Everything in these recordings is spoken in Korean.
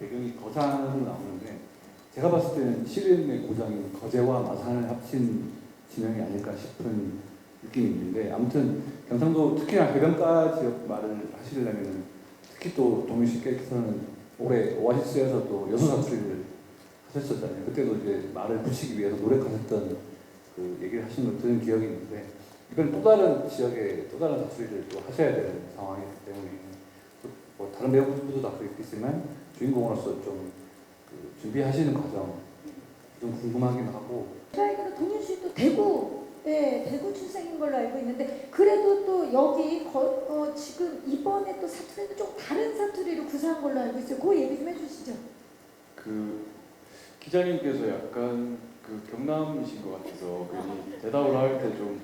배경이 거산으로 나오는데 제가 봤을 때는 시름의 고장인 거제와 마산을 합친 지명이 아닐까 싶은 느낌이 있는데 아무튼 경상도 특히나 해변가 지역 말을 하시려면은 특히 또 동윤 씨께서는 올해 오아시스에서 또 여수 사투리를 하셨었잖아요. 그때도 이제 말을 붙이기 위해서 노력하셨던 그 얘기를 하신 걸 들은 기억이 있는데 이건 또 다른 지역에 또 다른 사투리를 또 하셔야 되는 상황이기 때문에 또뭐 다른 배우분들도 다 그렇겠지만 주인공으로서 좀 그 준비하시는 과정 좀 궁금하긴 하고 저희가 동윤 씨도 대구, 네, 대구 출생인 걸로 알고 있는데 그래도 또 여기 거, 어, 지금 이번에 또 사투리는 좀 다른 사투리로 구사한 걸로 알고 있어요. 그 얘기 좀 해주시죠. 그 기자님께서 약간 그 경남이신 것 같아서 괜히 대답을 할 때좀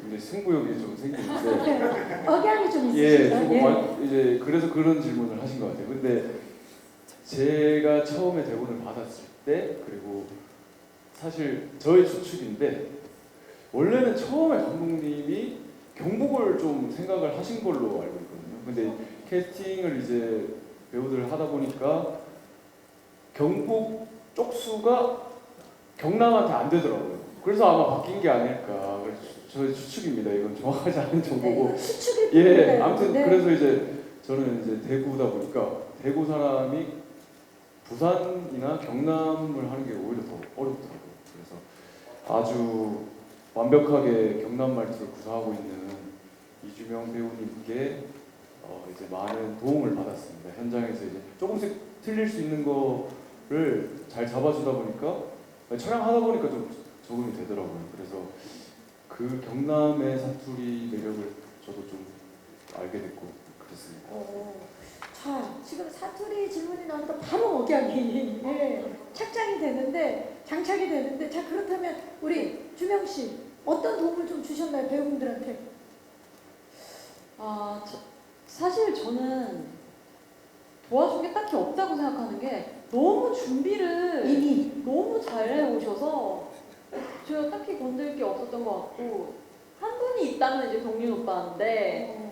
굉장히 승부욕이 좀 생기는데 억양이 좀 예, 있으시죠? 조금 많이- 이제 그래서 그런 질문을 하신 것 같아요. 근데 제가 처음에 대본을 받았을 때 그리고 사실 저의 추측인데 원래는 처음에 감독님이 경북을 좀 생각을 하신 걸로 알고 있거든요. 근데 캐스팅을 이제 배우들을 하다 보니까 경북 쪽수가 경남한테 안 되더라고요. 그래서 아마 바뀐 게 아닐까. 그래서 저의 추측입니다. 이건 정확하지 않은 정보고. 네, 추측일 예, 뿐이에요. 아무튼 네. 그래서 이제 저는 이제 대구다 보니까 대구 사람이 부산이나 경남을 하는 게 오히려 더 어렵더라고요. 그래서 아주 완벽하게 경남 말투를 구사하고 있는 이주명 배우님께 어 이제 많은 도움을 받았습니다. 현장에서 이제 조금씩 틀릴 수 있는 거를 잘 잡아주다 보니까 촬영하다 보니까 좀 적응이 되더라고요. 그래서 그 경남의 사투리 매력을 저도 좀 알게 됐고 그랬습니다. 어, 자, 지금 사투리 질문이 나오니까 바로 억양이 예, 착장이 되는데 장착이 되는데 자 그렇다면 우리 주명 씨 어떤 도움을 좀 주셨나요 배우분들한테? 아, 저- 사실 저는 도와준 게 딱히 없다고 생각하는 게 너무 준비를 이미 너무 잘 해오셔서 제가 딱히 건들 게 없었던 것 같고 한 분이 있다면 이제 동윤 오빠인데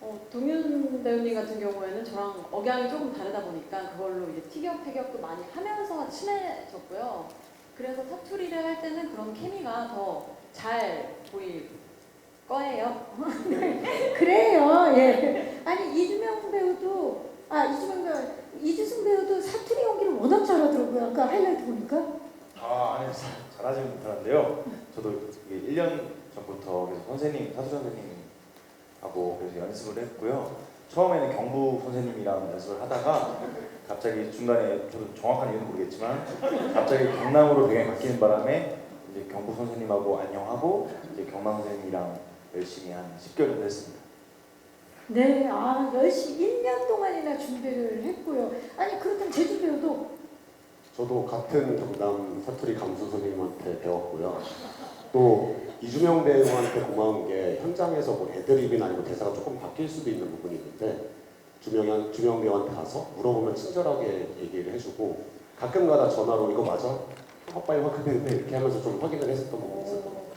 어, 어, 동윤 배우님 같은 경우에는 저랑 억양이 조금 다르다 보니까 그걸로 이제 티격태격도 많이 하면서 친해졌고요. 그래서 사투리를 할 때는 그런 케미가 더 잘 보일 거예요. 그래요. 예. 아니 이주명 배우도 아 이주명 배우 이주승 배우도 사투리 연기를 워낙 잘하더라고요. 아까 하이라이트 보니까. 아, 아니요. 잘- 잘하지는 못하는데요. 저도 이게 1년 전부터 그래서 선생님, 사수 선생님 하고 그래서 연습을 했고요. 처음에는 경부 선생님이랑 연습을 하다가 갑자기 중간에 저도 정확한 이유는 모르겠지만 갑자기 경남으로 배경이 바뀌는 바람에 이제 경부 선생님하고 안녕하고 이제 경남 선생님이랑 열심히 한 10개월 정도 했습니다. 네, 아 열심히 1년 동안이나 준비를 했고요. 아니 그렇다면 제주 배우도 저도 같은 경남 사투리 감수 선생님한테 배웠고요. 또 이주명 배우한테 고마운 게 현장에서 뭐 애드립이나 아니면 대사가 조금 바뀔 수도 있는 부분이 있는데 주명, 주명 배우한테 가서 물어보면 친절하게 얘기를 해주고 가끔가다 전화로 이거 맞아? 아, 빨리 확인해 이렇게 하면서 좀 확인을 했었던 부분이 같아요.